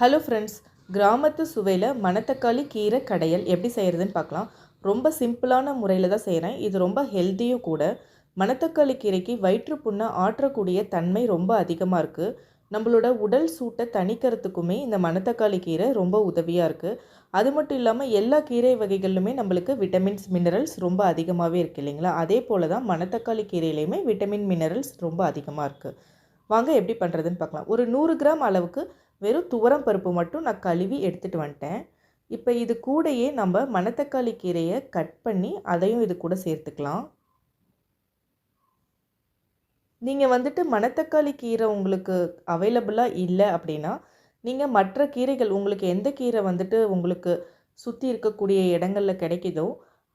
Hello friends கிராமத்து சுவையில் மணத்தக்காளி கீரை கடையல் எப்படி செய்கிறதுன்னு பார்க்கலாம். ரொம்ப சிம்பிளான முறையில் தான் செய்கிறேன் இது ரொம்ப ஹெல்த்தியும் கூட. மணத்தக்காளி கீரைக்கு வயிற்றுப்புண்ணை ஆற்றக்கூடிய தன்மை ரொம்ப அதிகமாக இருக்குது நம்மளோட உடல் சூட்டை தணிக்கிறதுக்குமே இந்த மணத்தக்காளி கீரை ரொம்ப உதவியாக இருக்குது அது மட்டும் இல்லாமல் எல்லா கீரை வகைகளிலுமே நம்மளுக்கு விட்டமின்ஸ் மினரல்ஸ் ரொம்ப அதிகமாகவே இருக்குது இல்லைங்களா? அதே போல் தான் மணத்தக்காளி கீரையிலையுமே விட்டமின் மினரல்ஸ் ரொம்ப அதிகமாக இருக்குது வாங்க எப்படி பண்ணுறதுன்னு பார்க்கலாம். ஒரு நூறு கிராம் அளவுக்கு வெறும் துவரம் பருப்பு மட்டும் நான் கழுவி எடுத்துகிட்டு வந்துட்டேன். இப்போ இது கூடயே நம்ம மணத்தக்காளி கீரையை கட் பண்ணி அதையும் இது கூட சேர்த்துக்கலாம். நீங்கள் வந்துட்டு மணத்தக்காளி கீரை உங்களுக்கு அவைலபிளாக இல்லை அப்படின்னா நீங்கள் மற்ற கீரைகள் உங்களுக்கு எந்த கீரை வந்துட்டு உங்களுக்கு சுற்றி இருக்கக்கூடிய இடங்களில் கிடைக்குதோ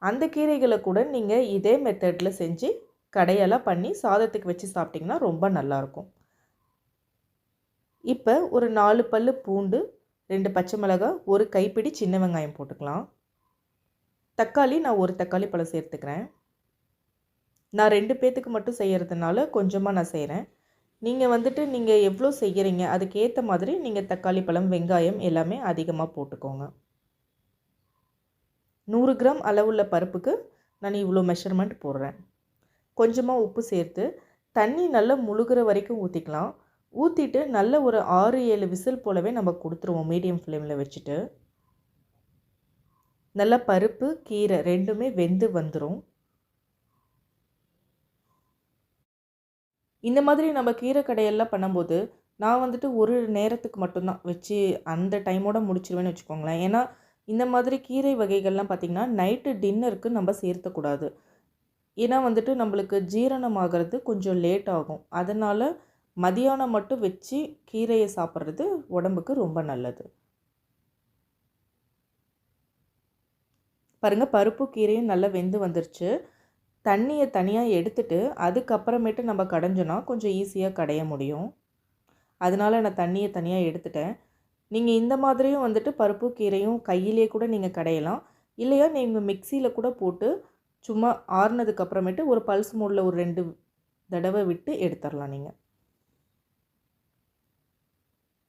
அந்த கீரைகளை கூட நீங்கள் இதே மெத்தடில் செஞ்சு கடையெல்லாம் பண்ணி சாதத்துக்கு வச்சு சாப்பிட்டிங்கன்னா ரொம்ப நல்லாயிருக்கும் இப்போ ஒரு நாலு பல் பூண்டு ரெண்டு பச்சை மிளகாய் ஒரு கைப்பிடி சின்ன வெங்காயம் போட்டுக்கலாம். தக்காளி நான் ஒரு தக்காளி பழம் சேர்த்துக்கிறேன். நான் ரெண்டு பேர்த்துக்கு மட்டும் செய்கிறதுனால கொஞ்சமாக நான் செய்கிறேன் நீங்கள் வந்துட்டு நீங்கள் எவ்வளோ செய்கிறீங்க அதுக்கேற்ற மாதிரி நீங்கள் தக்காளி பழம் வெங்காயம் எல்லாமே அதிகமாக போட்டுக்கோங்க. நூறு கிராம் அளவுள்ள பருப்புக்கு நான் இவ்வளோ மெஷர்மெண்ட் போடுறேன். கொஞ்சமாக உப்பு சேர்த்து தண்ணி நல்லா முழுகிற வரைக்கும் ஊற்றிக்கலாம் ஊற்றிட்டு நல்ல ஒரு ஆறு ஏழு விசில் போலவே நம்ம கொடுத்துருவோம். மீடியம் ஃப்ளேமில் வச்சுட்டு. நல்லா பருப்பு கீரை ரெண்டுமே வெந்து வந்துடும் இந்த மாதிரி நம்ம கீரை கடையெல்லாம் பண்ணும்போது நான் வந்துட்டு ஒரு நேரத்துக்கு மட்டும்தான் வச்சு அந்த டைமோட முடிச்சிருவேன்னு வச்சுக்கோங்களேன். ஏன்னா இந்த மாதிரி கீரை வகைகள்லாம் பார்த்திங்கன்னா நைட்டு டின்னருக்கு நம்ம சேர்த்தக்கூடாது. ஏன்னா வந்துட்டு நம்மளுக்கு ஜீரணம் ஆகிறது கொஞ்சம் லேட் ஆகும். அதனால் மதியானம் மட்டும் வச்சு கீரையை சாப்பிட்றது உடம்புக்கு ரொம்ப நல்லது. பாருங்கள் பருப்பு கீரையும் நல்லா வெந்து வந்துருச்சு. தண்ணியை தனியாக எடுத்துட்டு அதுக்கப்புறமேட்டு நம்ம கடைஞ்சோன்னா கொஞ்சம் ஈஸியாக கடைய முடியும். அதனால் நான் தண்ணியை தனியாக எடுத்துட்டேன். நீங்கள் இந்த மாதிரியும் வந்துட்டு பருப்பு கீரையும் கையிலே கூட நீங்கள் கடையலாம். இல்லையா நீங்கள் மிக்சியில் கூட போட்டு சும்மா ஆறுனதுக்கப்புறமேட்டு ஒரு பல்ஸ் மூடில் ஒரு ரெண்டு தடவை விட்டு எடுத்துடலாம் நீங்கள்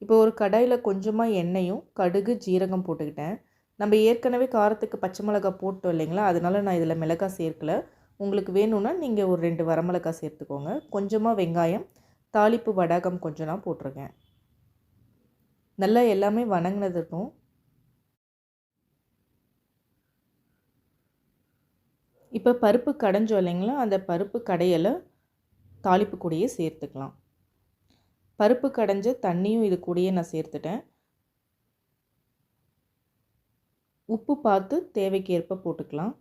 இப்போ ஒரு கடாயில் கொஞ்சமாக எண்ணெயும் கடுகு ஜீரகம் போட்டுக்கிட்டேன். நம்ம ஏற்கனவே காரத்துக்கு பச்சை மிளகாய் போட்டோம் இல்லைங்களா? அதனால நான் இதில் மிளகாய் சேர்க்கலை. உங்களுக்கு வேணும்னா நீங்கள் ஒரு ரெண்டு வரமிளகாய் சேர்த்துக்கோங்க. கொஞ்சமாக வெங்காயம் தாளிப்பு வடகம் கொஞ்சம் நான் போட்டிருக்கேன். நல்லா எல்லாமே வணங்கினதுக்கும் இப்போ பருப்பு கடைஞ்சோம் இல்லைங்களா? அந்த பருப்பு கடையலை தாளிப்பு கூடையே சேர்த்துக்கலாம். பருப்பு கடைஞ்ச தண்ணியும் இது கூடயே நான் சேர்த்துட்டேன். உப்பு பார்த்து தேவைக்கு ஏற்ப போட்டுக்கலாம்.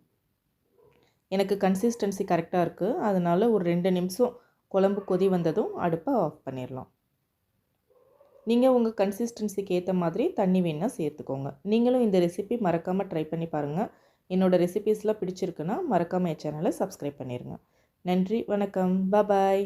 எனக்கு கன்சிஸ்டன்சி கரெக்டாக இருக்குது அதனால் ஒரு ரெண்டு நிமிஷம் குழம்பு கொதி வந்ததும் அடுப்பை ஆஃப் பண்ணிடலாம். நீங்கள் உங்கள் கன்சிஸ்டன்சிக்கு ஏற்ற மாதிரி தண்ணி வேணால் சேர்த்துக்கோங்க. நீங்களும் இந்த ரெசிபி மறக்காமல் ட்ரை பண்ணி பாருங்கள் என்னோடய ரெசிபீஸ்லாம் பிடிச்சிருக்குன்னா மறக்காமல் என் சேனலை சப்ஸ்கிரைப் பண்ணிடுங்க நன்றி வணக்கம். பாய்